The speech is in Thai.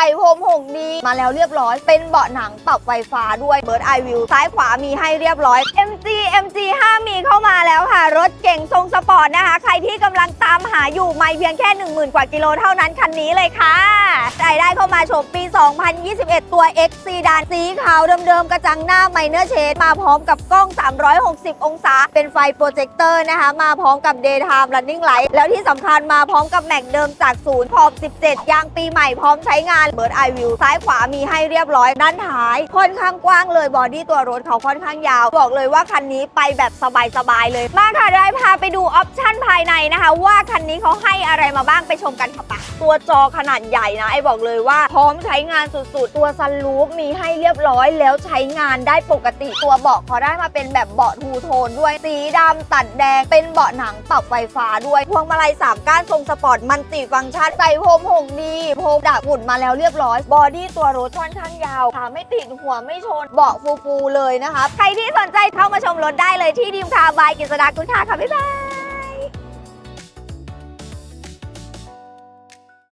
ใส่โฮมหงดีมาแล้วเรียบร้อย เป็นเบาะหนังปรับไฟฟ้าด้วยเบิร์ดไอวิวซ้ายขวามีให้เรียบร้อย MG MG 5มีเข้ามาแล้วค่ะ รถเก่งทรงสปอร์ตนะคะ ใครที่กำลังตามหาอยู่ไม่เพียงแค่ 10,000 กว่ากิโลเท่านั้นคันนี้เลยค่ะ ได้ได้เข้ามาชมปี 2021 ตัว X ซีดานสีขาวเดิมๆ กระจังหน้าไมเนอร์เชดมาพร้อมกับกล้อง 360 องศา เป็นไฟโปรเจคเตอร์นะคะ มาพร้อมกับ Daytime Running Light แล้วที่สำคัญมาพร้อมกับแม็กเดิมจากศูนย์ขอบ 17 ยางปีใหม่พร้อมใช้งานเบิร์ดไอวิวซ้ายขวามีให้เรียบร้อย ด้านท้ายค่อนข้างกว้างเลยบอดี้ตัวรถเขาค่อนข้างยาว บอกเลยว่าคันนี้ไปแบบสบายๆเลย มาค่ะได้พาไปดูออปชั่นายในนะคะ ว่าคันนี้เขาให้อะไรมาบ้างไปชมกันค่ะปะตัวจอขนาดใหญ่นะไอ้บอกเลยว่าพร้อมใช้งานสุดๆ ตัวซันรูฟมีให้เรียบร้อยแล้วใช้งานได้ปกติตัวเบาะเขาได้มาเป็นแบบเบาะทูโทนด้วยสีดำตัดแดงเป็นเบาะหนังปรับไฟฟ้าด้วยพวงมาลัย3ก้านทรงสปอร์ตมันติฟังก์ชันใส่โฮมหงดีโฮมดักฝุ่นมาแล้วเรียบร้อย บอดี้ตัวรถค่อนข้างยาวขาไม่ติดหัวไม่ชนเบาะฟูๆเลยนะคะ ใครที่สนใจเข้ามาชมรถได้เลยที่ดีมคาร์บายกิษดากุณค่ะค่ะบ๊ายบาย